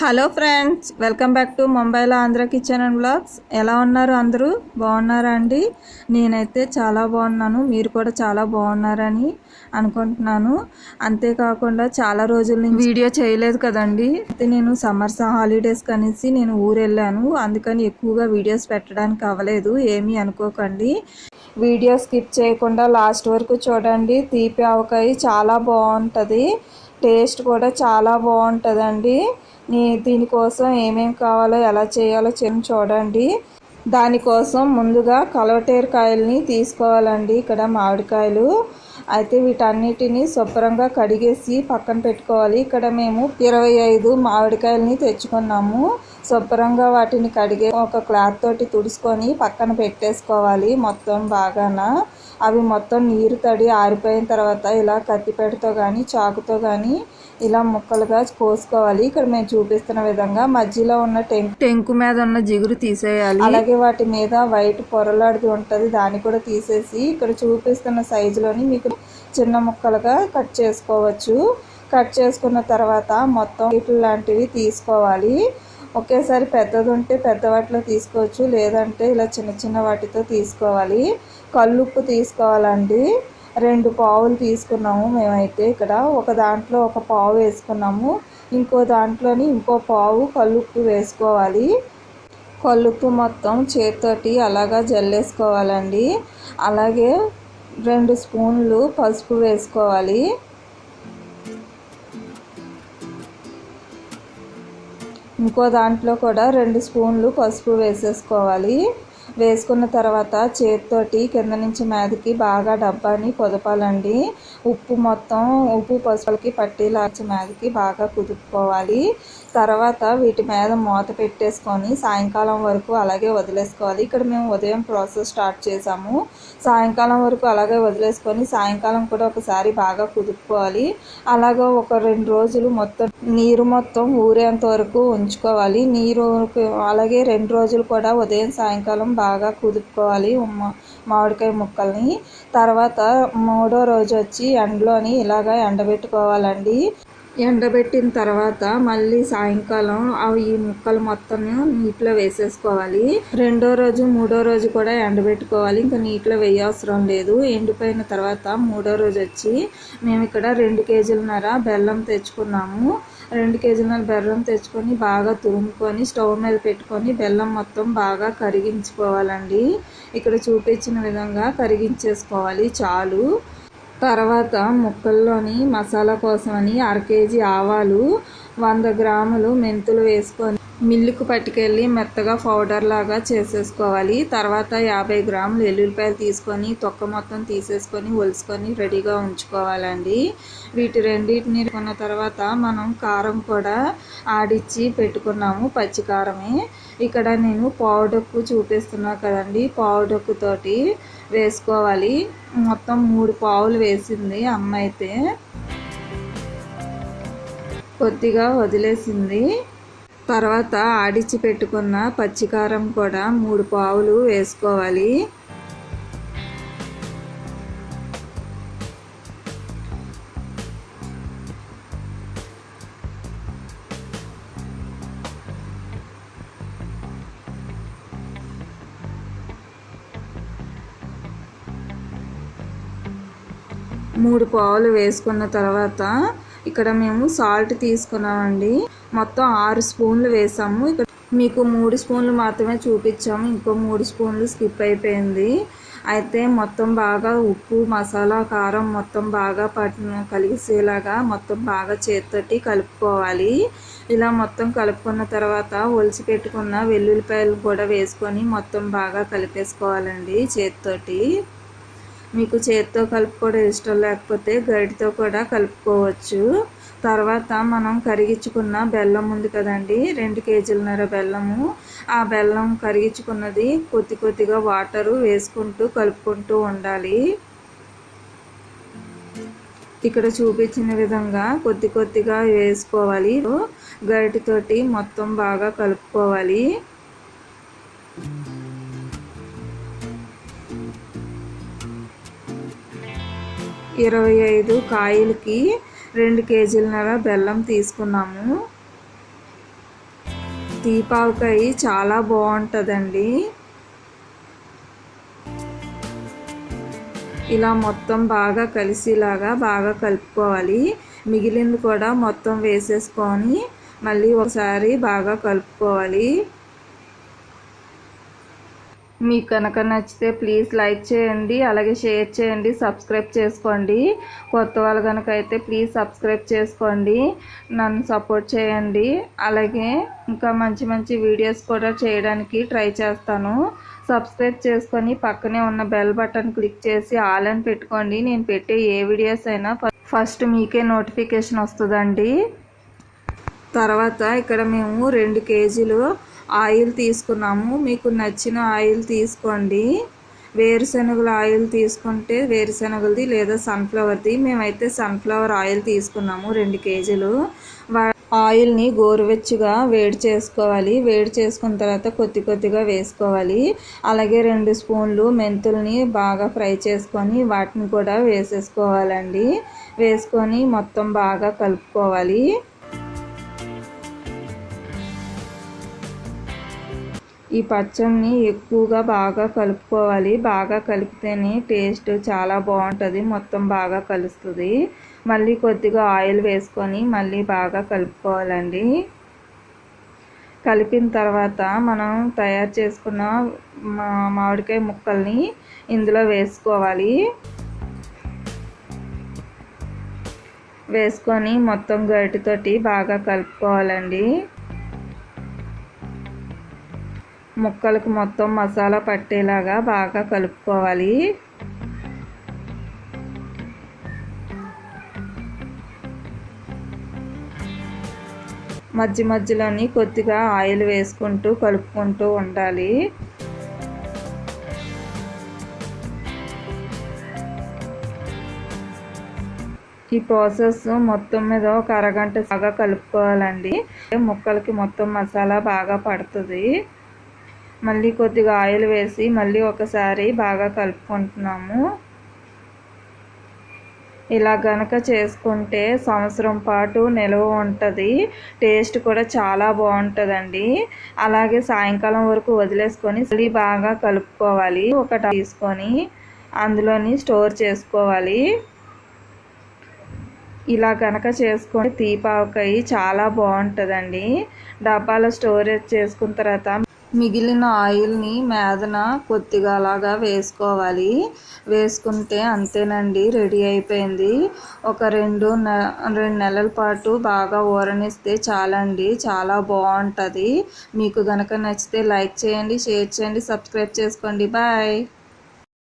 Hello friends welcome back to ముంబైలో Andhra kitchen and blogs. ఎలా ఉన్నారు అందరూ? బాగున్నారా అండి? నేనైతే చాలా బాగున్నాను మీరు కూడా చాలా బాగున్నారని అనుకుంటున్నాను. అంతేకాకుండా చాలా రోజుల నుంచి వీడియో చేయలేదు కదండి. అయితే నేను సమ్మర్ హాలిడేస్ కనేసి నేను ఊరు వెళ్ళాను అందుకని ఎక్కువగా వీడియోస్ పెట్టడానికి అవ్వలేదు ఏమీ అనుకోకండి. వీడియో స్కిప్ చేయకుండా లాస్ట్ వరకు చూడండి. తీపి ఆవకాయ చాలా బాగుంటుంది. టేస్ట్ కూడా చాలా బాగుంటుందండి. దీనికోసం ఏమేమి కావాలో ఎలా చేయాలో చిన్న చూడండి. దానికోసం ముందుగా కలవటేరకాయలని తీసుకోవాలండి ఇక్కడ మామిడికాయలు. అయితే వీటన్నిటిని శుభ్రంగా కడిగేసి పక్కన పెట్టుకోవాలి. ఇక్కడ మేము ఇరవై ఐదు మామిడికాయలని తెచ్చుకున్నాము. శుభ్రంగా వాటిని కడిగే ఒక క్లాత్ తోటి తుడుచుకొని పక్కన పెట్టేసుకోవాలి మొత్తం బాగాన. అవి మొత్తం నీరు తడి ఆరిపోయిన తర్వాత ఇలా కత్తిపెడతో కానీ చాకుతో కానీ ఇలా ముక్కలుగా కోసుకోవాలి. ఇక్కడ మేము చూపిస్తున్న విధంగా మధ్యలో ఉన్న టెంకు టెంకు మీద ఉన్న జిగురు తీసేయాలి. అలాగే వాటి మీద వైట్ పొరలాడుతూ ఉంటుంది. దాన్ని కూడా తీసేసి ఇక్కడ చూపిస్తున్న సైజులోని మీకు చిన్న ముక్కలుగా కట్ చేసుకోవచ్చు. కట్ చేసుకున్న తర్వాత మొత్తం ఇట్లు లాంటివి తీసుకోవాలి. ఒకేసారి పెద్దది ఉంటే పెద్ద వాటిలో తీసుకోవచ్చు. లేదంటే ఇలా చిన్న చిన్న వాటితో తీసుకోవాలి. కల్లుప్పు తీసుకోవాలండి. రెండు పావులు తీసుకున్నాము. మేమైతే ఇక్కడ ఒక దాంట్లో ఒక పావు వేసుకున్నాము. ఇంకో దాంట్లోని ఇంకో పావు కల్లుప్పు వేసుకోవాలి. కల్లుప్పు మొత్తం చేతితోటి అలాగా జల్లేసుకోవాలండి. అలాగే రెండు స్పూన్లు పసుపు వేసుకోవాలి. ఇంకో దాంట్లో కూడా రెండు స్పూన్లు పసుపు వేసేసుకోవాలి. వేసుకున్న తర్వాత చేతితోటి కింద నుంచి మీదకి బాగా డబ్బాని పొదపాలండి. ఉప్పు మొత్తం ఉప్పు పసుపులకి పట్టేలాచి మీదకి బాగా కుదుపుకోవాలి. తర్వాత వీటి మీద మూత పెట్టేసుకొని సాయంకాలం వరకు అలాగే వదిలేసుకోవాలి. ఇక్కడ మేము ఉదయం ప్రాసెస్ స్టార్ట్ చేసాము సాయంకాలం వరకు అలాగే వదిలేసుకొని సాయంకాలం కూడా ఒకసారి బాగా కుదుపుకోవాలి. అలాగే ఒక రెండు రోజులు మొత్తం నీరు మొత్తం ఊరేంత వరకు ఉంచుకోవాలి. నీరు అలాగే రెండు రోజులు కూడా ఉదయం సాయంకాలం బాగా కుదుపుకోవాలి మామిడికాయ ముక్కల్ని. తర్వాత మూడో రోజు వచ్చి ఎండలోని ఇలాగా ఎండబెట్టుకోవాలండి. ఎండబెట్టిన తర్వాత మళ్ళీ సాయంకాలం అవి ఈ ముక్కలు మొత్తం నీటిలో వేసేసుకోవాలి. రెండో రోజు మూడో రోజు కూడా ఎండబెట్టుకోవాలి. ఇంకా నీటిలో వేయవసరం లేదు. ఎండిపోయిన తర్వాత మూడో రోజు వచ్చి మేము ఇక్కడ రెండు కేజీలన్నర బెల్లం తెచ్చుకున్నాము. రెండు కేజీల బెల్లం తెచ్చుకొని బాగా తురుముకొని స్టవ్ మీద పెట్టుకొని బెల్లం మొత్తం బాగా కరిగించుకోవాలండి. ఇక్కడ చూపించిన విధంగా కరిగించేసుకోవాలి చాలు. తర్వాత ముక్కల్లోని మసాలా కోసమని అర కేజీ ఆవాలు వంద గ్రాములు మెంతులు వేసుకొని మిల్లుకు పట్టుకెళ్ళి మెత్తగా పౌడర్ లాగా చేసేసుకోవాలి. తర్వాత యాభై గ్రాములు ఎల్లుల్లిపాయలు తీసుకొని తొక్క మొత్తం తీసేసుకొని ఒలుసుకొని రెడీగా ఉంచుకోవాలండి. వీటి రెండింటిని కొన్న తర్వాత మనం కారం కూడా ఆడిచ్చి పెట్టుకున్నాము పచ్చి కారమే ఇక్కడ నేను పావుడక్కు చూపిస్తున్నా కదండి పావుడక్కుతోటి వేసుకోవాలి. మొత్తం మూడు పావులు వేసింది అమ్మ అయితే. కొద్దిగా వదిలేసింది. తర్వాత ఆడిచి పెట్టుకున్న పచ్చికారం కూడా మూడు పావులు వేసుకోవాలి. మూడు పావులు వేసుకున్న తర్వాత ఇక్కడ మేము సాల్ట్ తీసుకున్నామండి. మొత్తం ఆరు స్పూన్లు వేసాము. ఇక్కడ మీకు మూడు స్పూన్లు మాత్రమే చూపించాము. ఇంకో మూడు స్పూన్లు స్కిప్ అయిపోయింది. అయితే మొత్తం బాగా ఉప్పు మసాలా కారం మొత్తం బాగా పట్టిన కలిసేలాగా మొత్తం బాగా చేతితోటి కలుపుకోవాలి. ఇలా మొత్తం కలుపుకున్న తర్వాత ఒలిచి పెట్టుకున్న వెల్లుల్లిపాయలు కూడా వేసుకొని మొత్తం బాగా కలిపేసుకోవాలండి చేతితోటి. మీకు చేతితో కలుపుకోవడం ఇష్టం లేకపోతే గరిటితో కూడా కలుపుకోవచ్చు. తర్వాత మనం కరిగించుకున్న బెల్లం ఉంది కదండి రెండు కేజీలన్నర బెల్లము. ఆ బెల్లం కరిగించుకున్నది కొద్ది కొద్దిగా వాటరు వేసుకుంటూ కలుపుకుంటూ ఉండాలి. ఇక్కడ చూపించిన విధంగా కొద్ది కొద్దిగా వేసుకోవాలి. గరిటితోటి మొత్తం బాగా కలుపుకోవాలి. ఇరవై ఐదు కాయలకి రెండు కేజీలన్నర బెల్లం తీసుకున్నాము. దీపావకాయ చాలా బాగుంటుందండి. ఇలా మొత్తం బాగా కలిసేలాగా బాగా కలుపుకోవాలి. మిగిలింది కూడా మొత్తం వేసేసుకొని మళ్ళీ ఒకసారి బాగా కలుపుకోవాలి. మీకు కనుక నచ్చితే ప్లీజ్ లైక్ చేయండి అలాగే షేర్ చేయండి సబ్స్క్రైబ్ చేసుకోండి. కొత్త వాళ్ళు కనుక అయితే ప్లీజ్ సబ్స్క్రైబ్ చేసుకోండి నన్ను సపోర్ట్ చేయండి. అలాగే ఇంకా మంచి మంచి వీడియోస్ కూడా చేయడానికి ట్రై చేస్తాను. సబ్స్క్రైబ్ చేసుకొని పక్కనే ఉన్న బెల్ బటన్ క్లిక్ చేసి ఆల్ అని పెట్టుకోండి. నేను పెట్టే ఏ వీడియోస్ అయినా ఫస్ట్ మీకే నోటిఫికేషన్ వస్తుందండి. తర్వాత ఇక్కడ మేము రెండు కేజీలు ఆయిల్ తీసుకున్నాము. మీకు నచ్చిన ఆయిల్ తీసుకోండి. వేరుశనగల ఆయిల్ తీసుకుంటే వేరుశనగలది లేదా సన్ఫ్లవర్ది. మేమైతే సన్ఫ్లవర్ ఆయిల్ తీసుకున్నాము రెండు కేజీలు. ఆయిల్ని గోరువెచ్చుగా వేడి చేసుకోవాలి. వేడి చేసుకున్న తర్వాత కొద్ది కొద్దిగా వేసుకోవాలి. అలాగే రెండు స్పూన్లు మెంతుల్ని బాగా ఫ్రై చేసుకొని వాటిని కూడా వేసేసుకోవాలండి. వేసుకొని మొత్తం బాగా కలుపుకోవాలి. ఈ పచ్చడిని ఎక్కువగా బాగా కలుపుకోవాలి. బాగా కలిపితేనే టేస్ట్ చాలా బాగుంటుంది. మొత్తం బాగా కలుస్తుంది. మళ్ళీ కొద్దిగా ఆయిల్ వేసుకొని మళ్ళీ బాగా కలుపుకోవాలండి. కలిపిన తర్వాత మనం తయారు చేసుకున్న మామిడికాయ ముక్కల్ని ఇందులో వేసుకోవాలి. వేసుకొని మొత్తం గరిటితోటి బాగా కలుపుకోవాలండి. ముక్కలకు మొత్తం మసాలా పట్టేలాగా బాగా కలుపుకోవాలి. మధ్య మధ్యలోని కొద్దిగా ఆయిల్ వేసుకుంటూ కలుపుకుంటూ ఉండాలి. ఈ ప్రాసెస్ మొత్తం మీద ఒక అరగంట బాగా కలుపుకోవాలండి. ముక్కలకి మొత్తం మసాలా బాగా పడుతుంది. మళ్ళీ కొద్దిగా ఆయిల్ వేసి మళ్ళీ ఒకసారి బాగా కలుపుకుంటున్నాము. ఇలా గనక చేసుకుంటే సంవత్సరం పాటు నిల్వ ఉంటుంది. టేస్ట్ కూడా చాలా బాగుంటుందండి. అలాగే సాయంకాలం వరకు వదిలేసుకొని మళ్ళీ బాగా కలుపుకోవాలి. ఒక తీసుకొని అందులోని స్టోర్ చేసుకోవాలి. ఇలా కనుక చేసుకొని తీపావకాయ చాలా బాగుంటుందండి. డబ్బాలో స్టోరేజ్ చేసుకున్న తర్వాత మిగిలిన ఆయిల్ని మేదన కొద్దిగా అలాగా వేసుకోవాలి. వేసుకుంటే అంతేనండి రెడీ అయిపోయింది. ఒక రెండు రెండు నెలల పాటు బాగా ఊరనిస్తే చాలండి చాలా బాగుంటుంది. మీకు కనుక నచ్చితే లైక్ చేయండి షేర్ చేయండి సబ్స్క్రైబ్ చేసుకోండి. బాయ్.